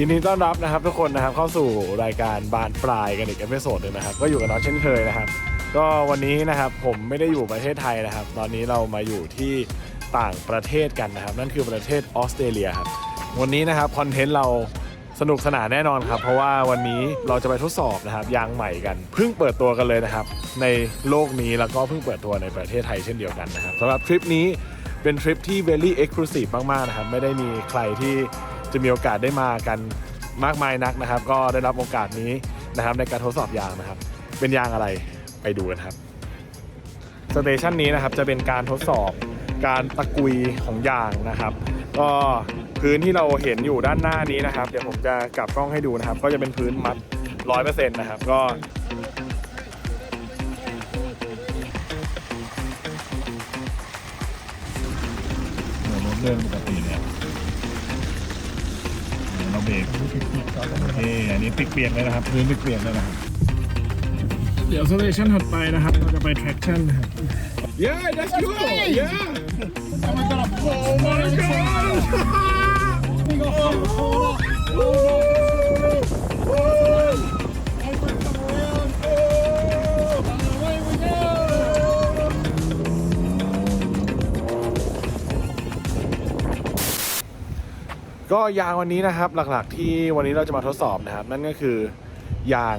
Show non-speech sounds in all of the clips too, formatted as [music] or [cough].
ยินดีต้อนรับนะครับทุกคนนะครับเข้าสู่รายการบานปลายกันอีกเอพิโซดนึงนะครับ ก็อยู่กับน้องเช่นเคยนะครับ ก็วันนี้นะครับผมไม่ได้อยู่ประเทศไทยนะครับ ตอนนี้เรามาอยู่ที่ต่างประเทศกันนะครับ นั่นคือประเทศออสเตรเลียครับวันนี้นะครับคอนเทนต์เราสนุกสนานแน่นอนครับ เพราะว่าวันนี้เราจะไปทดสอบนะครับยางใหม่กันเพิ่งเปิดตัวกันเลยนะครับ ในโลกนี้แล้วก็เพิ่งเปิดตัวในประเทศไทยเช่นเดียวกันนะครับสำหรับทริปนี้เป็นทริปที่ very exclusive มากๆนะครับไม่ได้มีใครที่ จะมีโอกาสได้มากันมากมายนักนะครับ ก็ได้รับโอกาสนี้นะครับในการทดสอบยางนะครับ เป็นยางอะไรไปดูกันครับสเตชันนี้นะครับจะเป็นการทดสอบการตะกุยของยางนะครับ ก็พื้นที่เราเห็นอยู่ด้านหน้านี้นะครับ เดี๋ยวผมจะกลับกล้องให้ดูนะครับ ก็จะเป็นพื้นมัดร้อยเปอร์เซ็นต์นะครับ ก็เหมือนเดินปกติ เนี่ยเราเบรกโอเคอันนี้เปียกๆเลยนะครับพื้นเปียกๆเลยนะครับเดี๋ยวสเตชันถัดไปนะครับ เราจะไป traction นะครับ Yeah that's you yeah Oh my god ก็ยางวันนี้นะครับหลักๆที่วันนี้เราจะมาทดสอบนะครับ นั่นก็คือยาง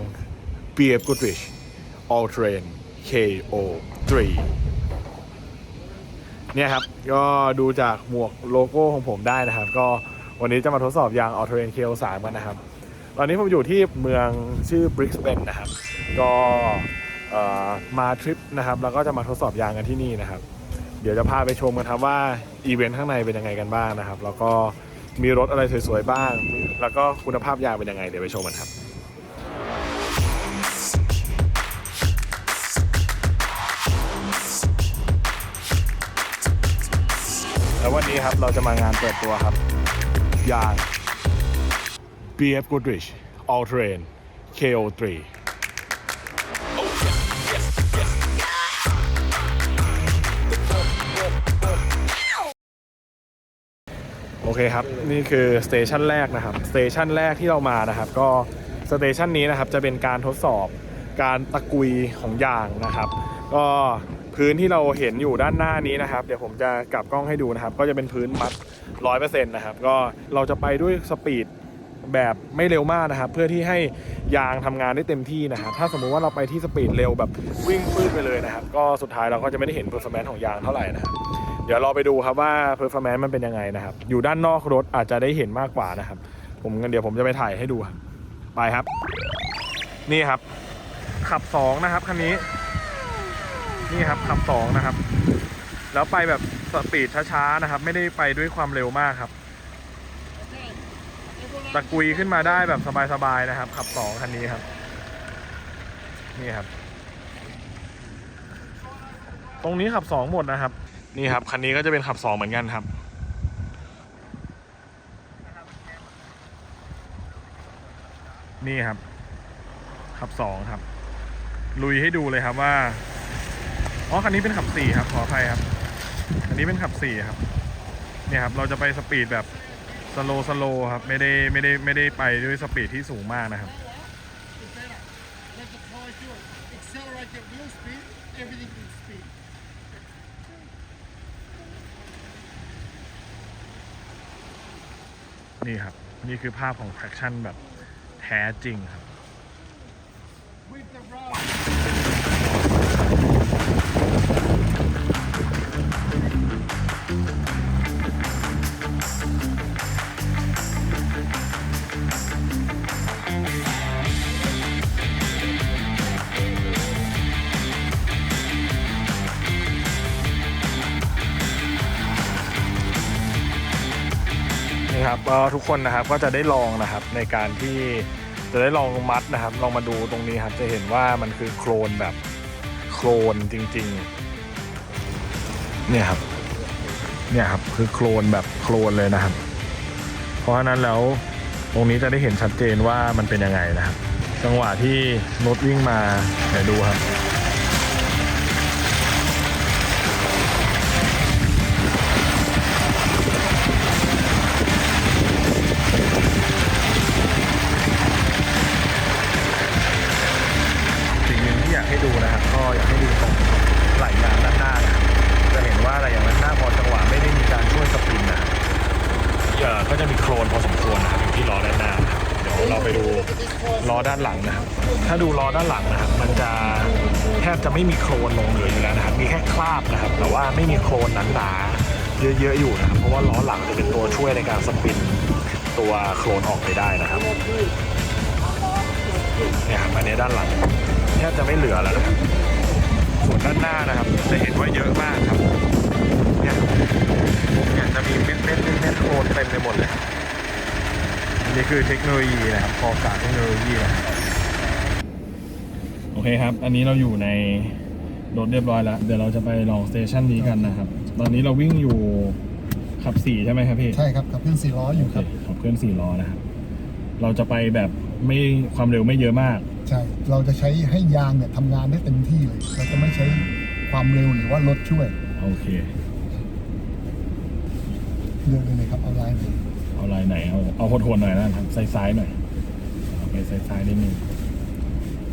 b f Goodrich All Terrain KO3 เนี่ยครับ ก็ดูจากหมวกโลโก้ของผมได้นะครับ ก็วันนี้จะมาทดสอบยาง All Terrain KO3 กันนะครับ ตอนนี้ผมอยู่ที่เมืองชื่อ Brisbane นะครับ ก็มาทริปนะครับ แล้วก็จะมาทดสอบยางกันที่นี่นะครับ เดี๋ยวจะพาไปชมกันครับว่าอีเวนต์ข้างในเป็นยังไงกันบ้างนะครับ แล้วก็ มีรถอะไรสวยๆบ้าง แล้วก็คุณภาพยางเป็นยังไง เดี๋ยวไปชมกันครับแล้ววันนี้ครับเราจะมางานเปิดตัวครับ ยาง BF Goodrich All Terrain KO3 เคครับ นี่คือสเตชันแรกนะครับสเตชันแรกที่เรามานะครับ ก็สเตชันนี้นะครับจะเป็นการทดสอบการตะกุยของยางนะครับ ก็พื้นที่เราเห็นอยู่ด้านหน้านี้นะครับ เดี๋ยวผมจะกลับกล้องให้ดูนะครับ ก็จะเป็นพื้นมัดร้อยเปอร์เซ็นต์นะครับ ก็เราจะไปด้วยสปีดแบบไม่เร็วมากนะครับ เพื่อที่ให้ยางทำงานได้เต็มที่นะครับ ถ้าสมมุติว่าเราไปที่สปีดเร็วแบบวิ่งปื้ดไปเลยนะครับ ก็สุดท้ายเราก็จะไม่ได้เห็น performance ของยางเท่าไหร่นะครับ เดี๋ยวเราไปดูครับว่า performance มันเป็นยังไงนะครับ อยู่ด้านนอกรถอาจจะได้เห็นมากกว่านะครับ ผมงั้นเดี๋ยวผมจะไปถ่ายให้ดูไปครับ นี่ครับ ขับสองนะครับคันนี้ นี่ครับขับสองนะครับ แล้วไปแบบสปีดช้าๆนะครับ ไม่ได้ไปด้วยความเร็วมากครับตะกุยขึ้นมาได้แบบสบายๆนะครับ ขับสองคันนี้ครับ นี่ครับ ตรงนี้ขับสองหมดนะครับ นี่ครับ คันนี้ก็จะเป็นขับสองเหมือนกันครับ นี่ครับ ขับสองครับ ลุยให้ดูเลยครับว่า อ๋อ คันนี้เป็นขับสี่ครับ ขออภัยครับ อันนี้เป็นขับสี่ครับ เนี่ยครับ เราจะไปสปีดแบบสโลสโลครับ ไม่ได้ไม่ได้ไม่ได้ไปด้วยสปีดที่สูงมากนะครับ นี่ครับ นี่คือภาพของ traction แบบแท้จริงครับ นี่ครับก็ทุกคนนะครับก็จะได้ลองนะครับในการที่จะได้ลองมัดนะครับ ลองมาดูตรงนี้ครับจะเห็นว่ามันคือโครนแบบโครนจริง ๆ เนี่ยครับ เนี่ยครับคือโครนแบบโครนเลยนะครับ เพราะฉะนั้นแล้วตรงนี้จะได้เห็นชัดเจนว่ามันเป็นยังไงนะครับ จังหวะที่รถวิ่งมาเดี๋ยวดูครับ ได้ดูนะครับ ก็อยากให้ดูตรงไหลยางด้านหน้านะจะเห็นว่าอะไรอย่างด้านหน้าพอจังหวะไม่ได้มีการช่วยสปินนะเอ่อก็จะมีโครนพอสมควรนะครับที่ล้อด้านหน้าเดี๋ยวเราไปดูล้อด้านหลังนะถ้าดูล้อด้านหลังนะครับมันจะแทบจะไม่มีโครนลงเหลืออยู่แล้วนะครับ มีแค่คราบนะครับ แต่ว่าไม่มีโครนหนาๆเยอะๆอยู่นะครับเพราะว่าล้อหลังจะเป็นตัวช่วยในการสปินตัวโครนออกไปได้นะครับเนี่ยครับอันนี้ด้านหลัง แทบจะไม่เหลือแล้วนะครับส่วนด้านหน้านะครับ จะเห็นว่าเยอะมากครับเนี่ยเนี่ยจะมีเม็ดเม็ดเม็ดเม็ดโคลนเต็มไปหมดเลยครับอันนี้คือเทคโนโลยีนะครับพอกาเทคโนโลยีนะครับโอเคครับ อันนี้เราอยู่ในรถเรียบร้อยแล้ว เดี๋ยวเราจะไปลองสเตชันนี้กันนะครับ ตอนนี้เราวิ่งอยู่ขับสี่ใช่ไหมครับพี่ ใช่ครับขับเคลื่อนสี่ล้ออยู่ครับโอเคขับเคลื่อนสี่ล้อนะครับ เราจะไปแบบไม่ความเร็วไม่เยอะมาก ใช่ เราจะใช้ให้ยางเนี่ยทำงานได้เต็มที่เลย เราจะไม่ใช้ความเร็วหรือว่ารถช่วย โอเค เลือกเลยครับเอาลายไหนเอาลายไหน เอาเอาโหดๆหน่อยนะครับซ้ายๆหน่อยเอาไปซ้ายๆนิดนึง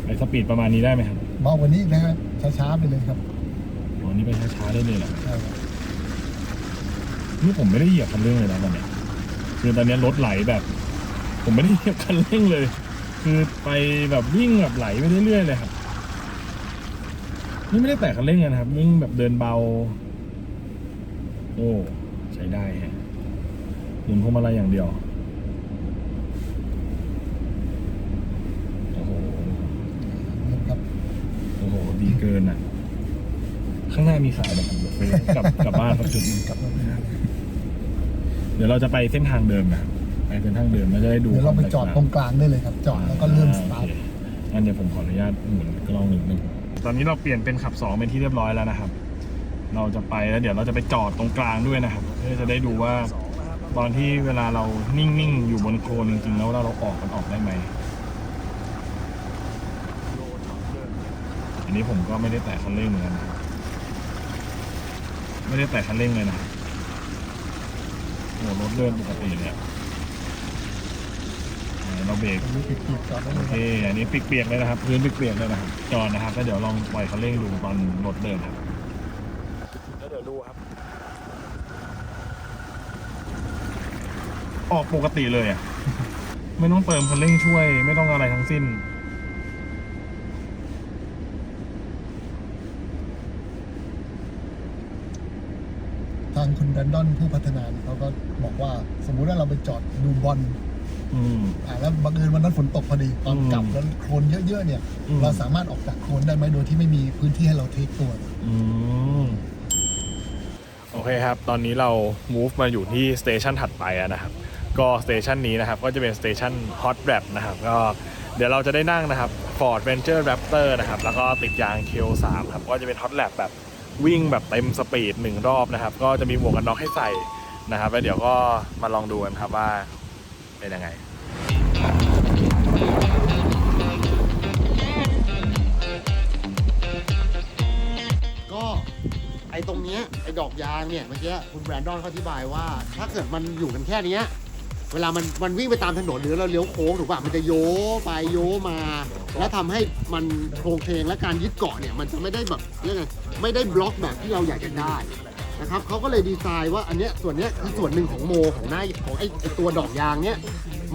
ไปสปีดประมาณนี้ได้ไหมครับเบากว่านี้อีกนะครับช้าๆไปเลยครับอ๋อนี่ไปช้าๆได้เลยเหรอใช่ครับนี่ผมไม่ได้เหยียบคันเร่งเลยนะตอนเนี้ยคือตอนเนี้ยรถไหลแบบ ผมไม่ได้เหยียบคันเร่งเลย คือไปแบบวิ่งแบบไหลไปเรื่อยๆเลยครับ นี่ไม่ได้แตะคันเร่งนะครับวิ่งแบบเดินเบา โอ้ใช้ได้ฮะหมุนพวงมาลัยอย่างเดียวโอ้โหครับโอ้โหดีเกินอะ ข้างหน้ามีขายแบบไปกลับกลับบ้านสักจุดหนึ่งกลับเลยนเดี๋ยวเราจะไปเส้นทางเดิมนะ เส้นทางเดิมเราจะได้ดูเดี๋ยวเราไปควมแตกจอดต่งตรงกลางได้เลยครับ จอดแล้วก็เริ่มสตาร์ทโอเคงั้นเดี๋ยวผมขออนุญาตหมุนกล้องหนึ่งนึงตอนนี้เราเปลี่ยนเป็นขับสองเป็นที่เรียบร้อยแล้วนะครับ เราจะไปแล้วเดี๋ยวเราจะไปจอดตรงกลางด้วยนะครับเพื่อจะได้ดูว่า ตอนที่เวลาเรานิ่งๆอยู่บนโคลนจริงๆแล้วเราออกมันออกได้ไหมอันนี้ผมก็ไม่ได้แตะคันเร่งเหมือนกันนะครับไม่ได้แตะคันเร่งเลยนะครับโอ้รถเดินปกติเลยอะ ไหนเราเบรกตรงนี้ปิดเกียร์จอดได้เลโอยคเครับอันนี้เปียกๆเลยนะครับพื้นเปียกๆเลยนะครับจอดนะครับแล้วเดี๋ยวลองปล่อยคันเร่งดูตอนรถเดินครับแล้วเดี๋ยวดูครับ ออกปกติเลยอะไม่ต้องเติมคันเร่งช่วย ไม่ต้องอะไรทั้งสิ้นทางคุณแบรนดอนผู้พัฒนาเนี่ยเขาก็บอกว่าสมมุติว่าเราไปจอดดูบอล อืม อ่าแล้วบังเอิญวันนั้นฝนตกพอดีตอนอืมกลับแล้วโคลนเยอะๆเนี่ย อืม เราสามารถออกจากโคลนได้ไหมโดยที่ไม่มีพื้นที่ให้เราเทคตัวเลย อืม โอเคครับ ตอนนี้เรา move มาอยู่ที่สเตชันถัดไปอะนะครับ ก็สเตชันนี้นะครับ ก็จะเป็นสเตชัน Hot Wrap นะครับ ก็เดี๋ยวเราจะได้นั่งนะครับ Ford Ranger Raptor นะครับ แล้วก็ติดยาง K3 ครับ ก็จะเป็น Hot Lap แบบวิ่งแบบเต็มสปีดหนึ่งรอบนะครับ ก็จะมีหมวกกันน็อกให้ใส่นะครับ แล้วเดี๋ยวก็มาลองดูกันครับว่า เป็นยังไงก็ไอ้ตรงเนี้ยไอ้ดอกยางเนี่ยเมื่อกี้คุณแบรนดอนเขาอธิบายว่า ถ้าเกิดมันอยู่กันแค่เนี้ยเวลามันมันวิ่งไปตามถนนหรือเราเลี้ยวโค้งถูกป่ะมันจะโยไปโยมา แล้วทำให้มันโครงเพลงและการยึดเกาะเนี่ยมันจะไม่ได้แบบเรียกไงไม่ได้บล็อกแบบที่เราอยากจะได้ นะครับเขาก็เลยดีไซน์ว่าอันเนี้ยส่วนเนี้ยคือส่วนหนึ่งของโมของหน้าของไอ้ไอ้ตัวดอกยางเนี้ย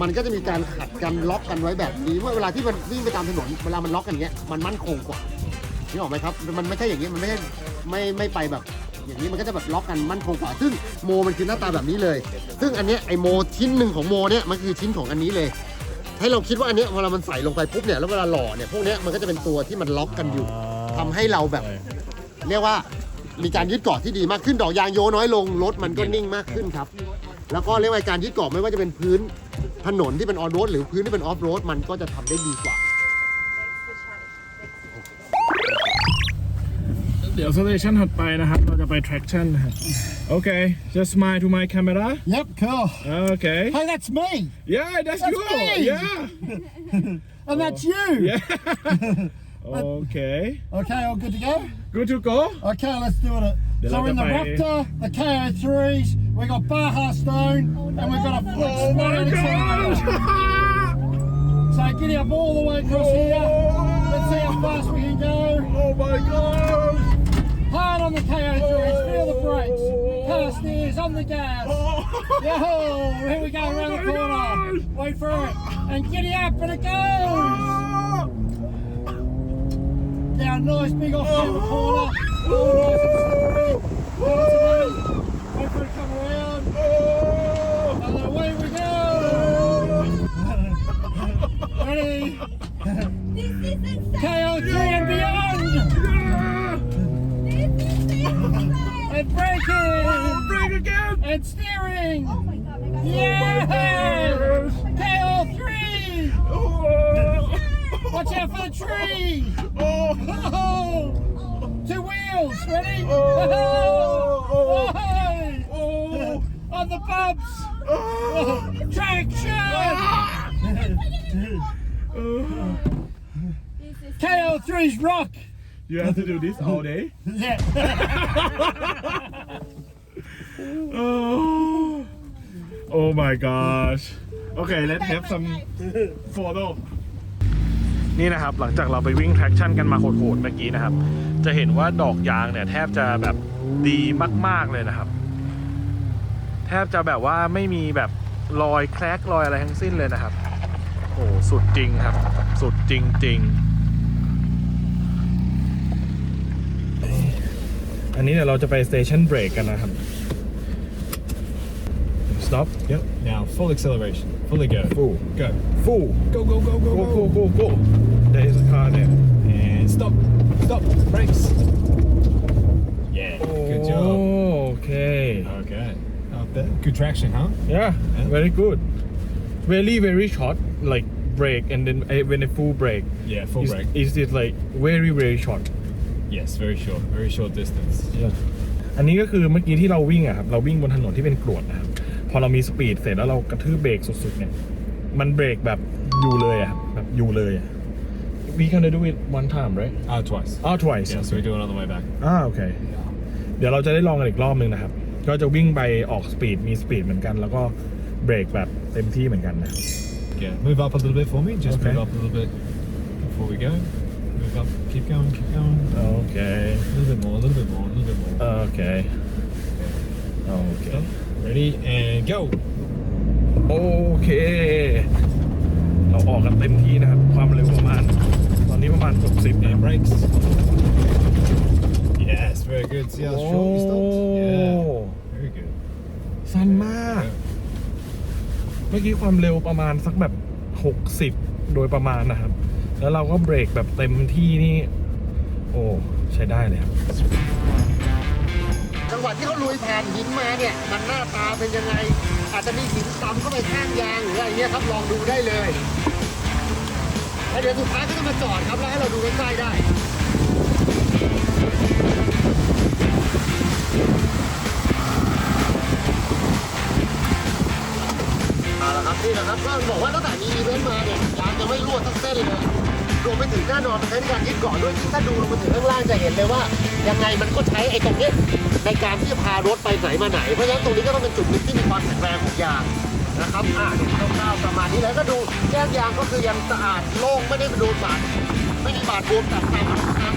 มันก็จะมีการขัดกันล็อกกันไว้แบบนี้ว่าเวลาที่มันวิ่งไปตามถนนเวลามันล็อกกันเงี้ยมันมั่นคงกว่านี่ออกไหมครับมันไม่ใช่อย่างนี้มันไม่ใช่ไม่ไม่ไปแบบ อย่างนี้มันก็จะแบบล็อกกันมั่นคงกว่า ซึ่งโมมันคือหน้าตาแบบนี้เลย ซึ่งอันเนี้ยไอโมชิ้นหนึ่งของโมเนี่ยมันคือชิ้นของอันนี้เลย ให้เราคิดว่าอันเนี้ยเวลามันใส่ลงไปปุ๊บเนี่ยแล้วเวลาหล่อเนี่ยพวกเนี้ยมันก็จะเป็นตัวที่มันล็อกกันอยู่ทำให้เราแบบ เรียกว่า มีการยึดเกาะที่ดีมากขึ้นดอกยางโยน้อยลงรถมันก็นิ่งมากขึ้นครับ แล้วก็เรียกว่าการยึดเกาะไม่ว่าจะเป็นพื้นถนนที่เป็นออนโรดหรือพื้นที่เป็นออฟโรดมันก็จะทำได้ดีกว่า เดี๋ยวสเตชันถัดไปนะครับ เราจะไป traction นะครับโอเค just smile to my camera Yep cool okay Hey that's me yeah that's, That's you me. yeah and that's you yeah okay Okay, all good to go? Good to go Okay, let's do it. So I'll in the Raptor, the KO3s, we got Baja Stone, and we've got a Flex oh my So giddy up all the way across oh. here. Let's see how fast we can go. oh my gosh Hard on the KO3s, feel the brakes. Oh. Car steers on the gas. Oh. Yo, here we go around the corner. Wait for it. And giddy up, and it goes. Now, nice big off down the corner. Oh, nice and slippery. Nice and easy. Wait for it to come around. And then away we go. Ready? This is insane. KO3 and beyond. This is insane. And braking. Break again! And steering. Oh my god, my god. Yes! Watch out for the tree! Oh. oh! Two wheels, ready? Oh! oh. oh. On the bumps! Oh, Traction! Ah. This KO3's rock! You have to do this all day? Yeah. [laughs] Oh, oh my gosh. Okay, let's have some [laughs] photo นี่นะครับหลังจากเราไปวิ่ง traction กันมาโหดๆเมื่อกี้นะครับ จะเห็นว่าดอกยางเนี่ยแทบจะแบบดีมากๆเลยนะครับ แทบจะแบบว่าไม่มีแบบรอยแคลกรอยอะไรทั้งสิ้นเลยนะครับโอ้สุดจริงครับ สุดจริง ๆ อันนี้เดี๋ยวเราจะไป station break กันนะครับ stop Yep. Now full acceleration. Fully go. full Go. full Go, go, go, go, go go go go there is a car there And stop. Stop. Brakes. Yeah. Good job. Oh, okay Okay. Not bad. Good traction, huh? yeah very good very very short like break and then eh, when a full break Yeah, full is, brake. is it like very very short Yes, very short. Very short distance. อันนี้ก็คือเมื่อกี้ที่เราวิ่งอะครับ เราวิ่งบนถนนที่เป็นกรวดนะครับ พอเรามีสปีดเสร็จแล้วเรากระทืบเบรกสุดๆเนี่ย มันเบรกแบบอยู่เลยอะครับแบบอยู่เลยอะ we can do it one time right Ah, twice. oh twice Yeah, so we do it on the way back. อ่าโอเค เดี๋ยวเราจะได้ลองกันอีกรอบหนึ่งนะครับ ก็จะวิ่งไปออกสปีดมีสปีดเหมือนกัน แล้วก็เบรกแบบเต็มที่เหมือนกันนะ Yeah. Move up a little bit for me. Just Okay. move up a little bit before we go. Move up. Keep going. Keep going. โอเค A little bit more. A little bit more. A little bit more. โอเค โอเค Stop. Ready and go. โอเค เราออกกันเต็มที่นะครับ ความเร็วประมาณ ตอนนี้ประมาณ 60นะ And brakes. Yes, very good. See how short you stopped? Yeah. Very good. สั้นมาก เมื่อกี้ความเร็วประมาณสักแบบ 60 โดยประมาณนะครับ แล้วเราก็เบรกแบบเต็มที่นี่ โอ้ ใช้ได้เลยครับจั งหวะที่เขาลุยผ่านหินมาเนี่ยมันหน้าตาเป็นยังไง อาจจะมีหินตำเข้าไปข้างยางหรืออะไรเงี้ยครับลองดูได้เลยแล้วเดี๋ยวสุดท้ายก็จะมาจอดครับแล้วให้เราดูใกล้ๆได้เอาละครับนี่นะครับก็บอกว่าตั้งแต่มีอีเวนต์มาเนี่ยยางจะไม่รั่วทั้งเส้นเลย วมไปถึงแน่นอนมันใช้ในการยึดเกาะด้วยที่ถ้าดูลงมาถึงข้างล่างจะเห็นเลยว่า ยังไงมันก็ใช้ไอ้ตรงเนี้ยในการที่จะพารถไปไหนมาไหน เพราะฉะนั้นตรงนี้ก็ต้องเป็นจุดหนึ่งที่มีความแข็งแรงของยางนะครับ อ่าดูคร่าวๆประมาณนี้แล้วก็ดูแก้ยางก็คือยังสะอาดโล่งไม่ได้โดนบาดไม่มีบาดบวมแตกตามนะครับ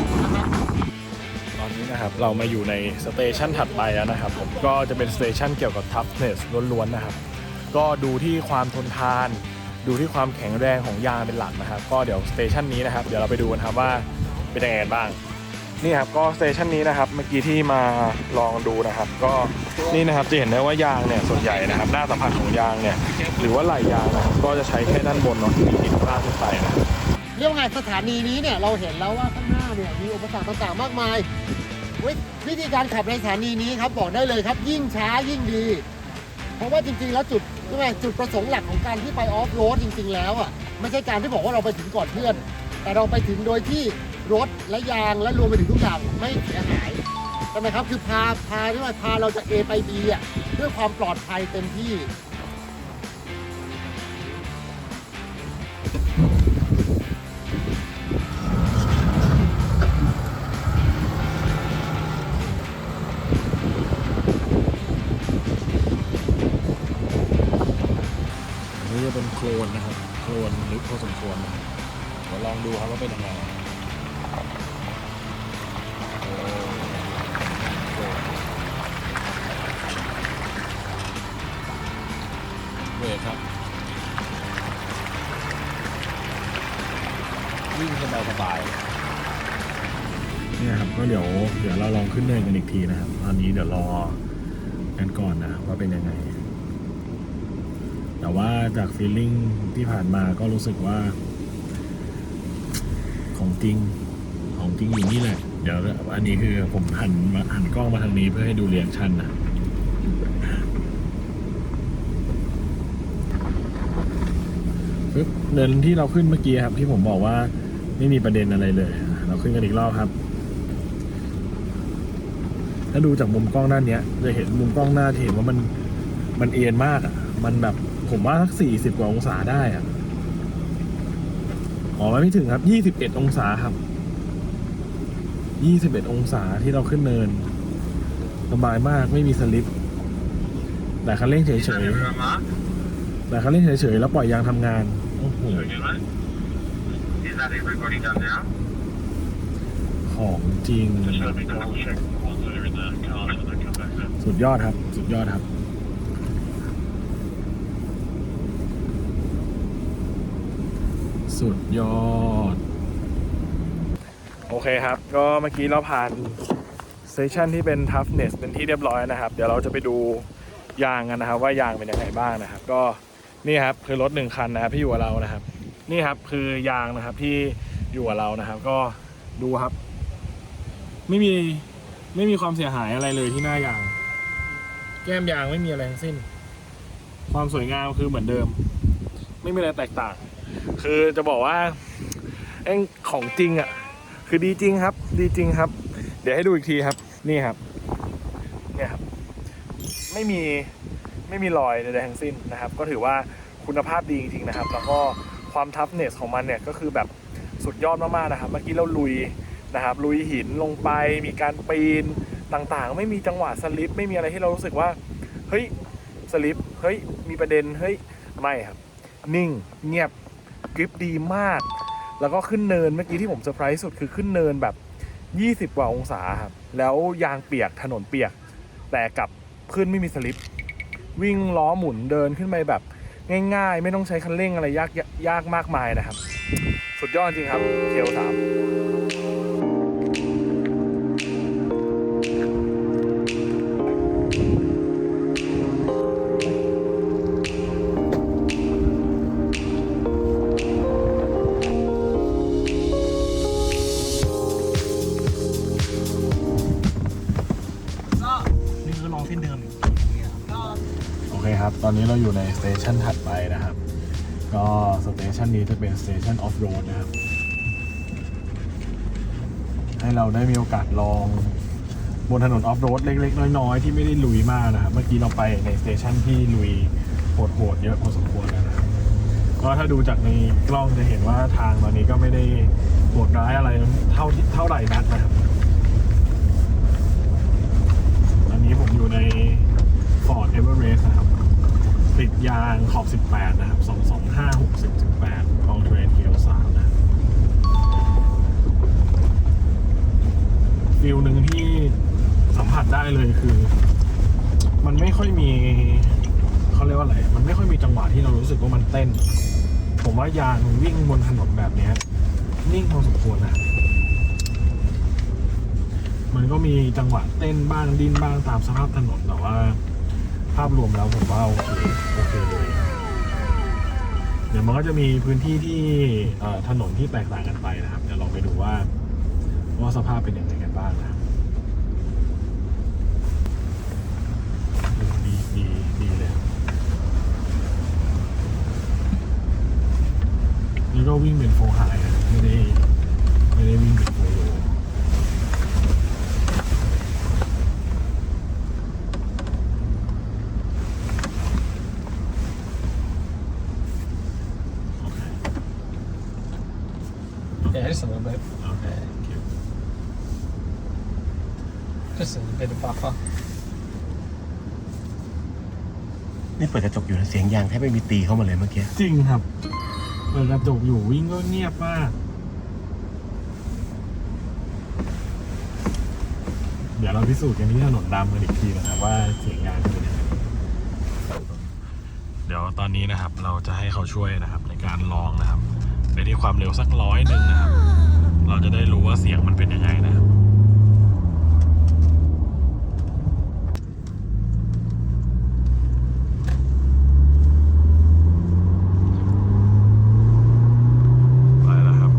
ตอนนี้นะครับเรามาอยู่ในสเตชันถัดไปแล้วนะครับผมก็จะเป็นสเตชันเกี่ยวกับ toughness ล้วนๆนะครับ ก็ดูที่ความทนทาน ดูที่ความแข็งแรงของยางเป็นหลักนะครับ ก็เดี๋ยวสเตชันนี้นะครับ เดี๋ยวเราไปดูกันครับว่าเป็นยังไงบ้าง นี่ครับก็สเตชันนี้นะครับ เมื่อกี้ที่มาลองดูนะครับ ก็นี่นะครับจะเห็นได้ว่ายางเนี่ยส่วนใหญ่นะครับ หน้าสัมผัสของยางเนี่ยหรือว่าไหล่ยางนะครับก็จะใช้แค่ด้านบนเนาะที่มีติดลากขึ้นไปนะครับ เรียกว่าไงสถานีนี้เนี่ยเราเห็นแล้วว่าข้างหน้าเนี่ยมีอุปสรรคต่างๆมากมายวิวิธีการขับในสถานีนี้ครับบอกได้เลยครับ ยิ่งช้ายิ่งดี เพราะว่าจริงๆแล้วจุด เรียกว่าไงจุดประสงค์หลักของการที่ไปออฟโรดจริง ๆ แล้วอะไม่ใช่การที่บอกว่าเราไปถึงก่อนเพื่อน แต่เราไปถึงโดยที่รถและยางและรวมไปถึงทุกอย่างไม่เสียหายใช่ไหมครับคือพาพาที่ว่าพาเราจาก A ไป B อะด้วยความปลอดภัยเต็มที่ ตัวนึเดี๋ยวลองดูครับว่าเป็นยังไงเวทครับวิ่งสบายสบายเนี่ยครับก็เดี๋ยวเดี๋ยวเราลองขึ้นเนินกันอีกทีนะครับ ตอนนี้เดี๋ยวรอกันก่อนนะว่าเป็นยังไง แต่ว่าจากฟีลลิ่งที่ผ่านมาก็รู้สึกว่า ของจริงของจริงอยู่นี่แหละ เดี๋ยวอันนี้คือผมหันมาหันกล้องมาทางนี้เพื่อให้ดูเรียงชันนะปึ๊บเนินที่เราขึ้นเมื่อกี้ครับ ที่ผมบอกว่าไม่มีประเด็นอะไรเลย เราขึ้นกันอีกรอบครับ ถ้าดูจากมุมกล้องด้านเนี้ย จะเห็นมุมกล้องหน้าจะเห็นว่ามันมันเอ็นมากอะ มันแบบ ผมว่าสักสี่สิบกว่าองศาได้อะอ๋อไม่ถึงครับยี่สิบเอ็ดองศาครับยี่สิบเอ็ดองศาที่เราขึ้นเนินสบายมากไม่มีสลิป แต่คันเร่งเฉยๆแต่คันเร่งเฉยๆแล้วปล่อยยางทำงานโอ้โหของจริง สุดยอดครับ สุดยอดครับ สุดยอด โอเคครับ ก็เมื่อกี้เราผ่านเซสชันที่เป็น toughness เป็นที่เรียบร้อยนะครับ เดี๋ยวเราจะไปดูยางกันนะครับ ว่ายางเป็นยังไงบ้างนะครับ ก็นี่ครับคือรถหนึ่งคันนะครับที่อยู่กับเรานะครับ นี่ครับคือยางนะครับที่อยู่กับเรานะครับ ก็ดูครับ ไม่มีไม่มีความเสียหายอะไรเลยที่หน้ายาง แก้มยางไม่มีอะไรทั้งสิ้น ความสวยงามคือเหมือนเดิม ไม่มีอะไรแตกต่าง คือจะบอกว่าเองของจริงอะ คือดีจริงครับ ดีจริงครับ เดี๋ยวให้ดูอีกทีครับ นี่ครับ เนี่ยครับ ไม่มีไม่มีรอยใดๆทั้งสิ้นนะครับ ก็ถือว่าคุณภาพดีจริงๆนะครับ แล้วก็ความทัฟเนสของมันเนี่ยก็คือแบบสุดยอดมากๆนะครับ เมื่อกี้เราลุยนะครับ ลุยหินลงไป มีการปีนต่างๆ ไม่มีจังหวะสลิป ไม่มีอะไรที่เรารู้สึกว่า เฮ้ยสลิป เฮ้ย มีประเด็น เฮ้ย ไม่ครับ นิ่ง เงียบ กริปดีมาก แล้วก็ขึ้นเนินเมื่อกี้ที่ผมเซอร์ไพรส์สุดคือขึ้นเนินแบบ 20 กว่าองศาครับ แล้วยางเปียกถนนเปียก แต่กับขึ้นไม่มีสลิป วิ่งล้อหมุนเดินขึ้นไปแบบง่ายๆ ไม่ต้องใช้คันเร่งอะไรยากยากมากมายนะครับ สุดยอดจริงครับเทลสาม อยู่ในสเตชันถัดไปนะครับ ก็สเตชันนี้จะเป็นสเตชันออฟโรดนะครับ ให้เราได้มีโอกาสลองบนถนนออฟโรดเล็ก ๆ น้อย ๆ ที่ไม่ได้ลุยมากนะครับ เมื่อกี้เราไปในสเตชันที่ลุยโหดๆเยอะพอสมควรนะครับก็ถ้าดูจากในกล้องจะเห็นว่าทางตอนนี้ก็ไม่ได้โหดร้ายอะไรเท่าเท่าไหร่นักนะครับตอนนี้ผมอยู่ใน Ford Everest นะครับ ติดยางขอบ 18 นะครับ 225 60 18ลองเทรนเกียว3นะฟิลหนึ่งที่สัมผัสได้เลยคือ มันไม่ค่อยมีเขาเรียกว่าอะไร มันไม่ค่อยมีจังหวะที่เรารู้สึกว่ามันเต้น ผมว่ายางวิ่งบนถนนแบบนี้นิ่งพอสมควรนะมันก็มีจังหวะเต้นบ้างดิ้นบ้างตามสภาพถนนแต่ว่า ภาพรวมแล้วผมว่าโอเคโอเคเลยเดี๋ยวมันก็จะมีพื้นที่ที่ถนนที่แตกต่างกันไปนะครับเดี๋ยวลองไปดูว่าว่าสภาพเป็นยังไงกันบ้างนะครับดีดีดีเลยแล้วก็วิ่งเป็นโฟร์ไฮนะไม่ได้ไม่ได้วิ่งเป็นโฟร์โล a little bit. Okay, thank you. Just a bit of buffer. นี่เปิดกระจกอยู่นะเสียงยางแทบไม่มีตีเข้ามาเลยเมื่อกี้ จริงครับ เปิดกระจกอยู่วิ่งก็เงียบมาก เดี๋ยวเราพิสูจน์กันที่ถนนดำกันอีกทีนะครับว่าเสียงยางเป็นยังไงเดี๋ยวตอนนี้นะครับเราจะให้เขาช่วยนะครับในการลองนะครับไปที่ความเร็วสักร้อยหนึ่งนะครับ เราจะได้รู้ว่าเสียงมันเป็นยังไงนะครับ ไปแล้วครับ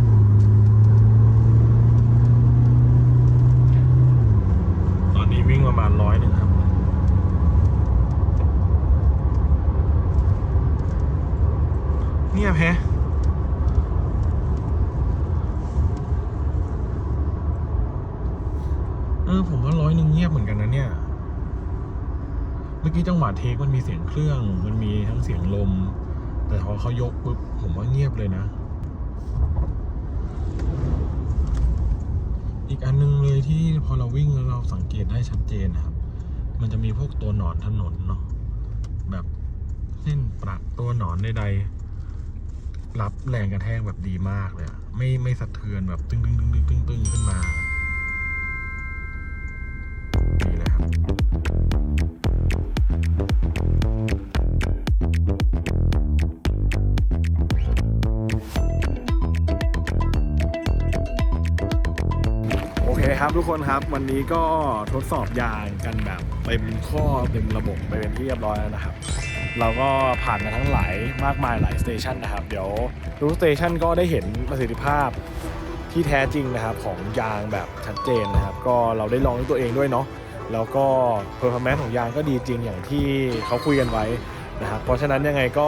ตอนนี้วิ่งประมาณร้อยหนึ่งครับ เงียบแฮะ เออ ผมว่าร้อยหนึ่งเงียบเหมือนกันนะเนี่ย เมื่อกี้จังห วะเทคมันมีเสียงเครื่อง มันมีทั้งเสียงลม แต่พอเขายกปุ๊บผมว่าเงียบเลยนะ อีกอันนึงเลยที่พอเราวิ่งแล้วเราสังเกตได้ชัดเจนนะครับ มันจะมีพวกตัวหนอนถนนเนาะแบบเส้นประตัวหนอนใดๆรับแรงกระแทกแบบดีมากเลยไม่ไม่สะเทือนแบบตึงตึงตึงตึงตึงตึงขึ้นมา กคนครับวันนี้ก็ทดสอบยางกันแบบเต็มข้อเต็มระบบไปเป็นที่เรียบร้อยแล้วนะครับ เราก็ผ่านมาทั้งหลายมากมายหลายสเตชันนะครับ เดี๋ยวทุกสเตชันก็ได้เห็นประสิทธิภาพที่แท้จริงนะครับของยางแบบชัดเจนนะครับ ก็เราได้ลองด้วยตัวเองด้วยเนาะแล้วก็เพอร์ฟอร์แมนซ์ของยางก็ดีจริงอย่างที่เขาคุยกันไว้นะครับ เพราะฉะนั้นยังไงก็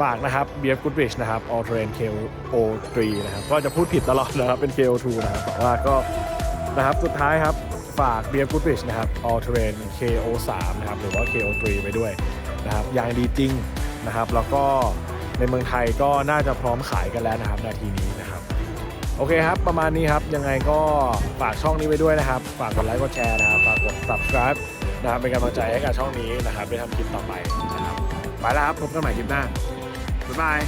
ฝากนะครับ BF Goodrich นะครับ All Terrain KO3 นะครับ ก็จะพูดผิดตลอดนะครับ เป็น KO2 นะครับแต่ว่าก็ นะครับ สุดท้ายครับ ฝาก b บียร์กูดริชนะครับ All Terrain KO3 นะครับ หรือว่า KO3 ไปด้วยนะครับยางดีจริงนะครับ แล้วก็ในเมืองไทยก็น่าจะพร้อมขายกันแล้วนะครับนาทีนี้นะครับ โอเคครับ ประมาณนี้ครับ ยังไงก็ฝากช่องนี้ไว้ด้วยนะครับ ฝากกดไลค์กดแชร์นะครับ ฝากกด subscribe นะครับเป็นกำลังใจให้กับช่องนี้นะครับได้ทำคลิปต่อไปนะครับไปแล้วครับพบกันใหม่คลิปหน้าบ๊ายบาย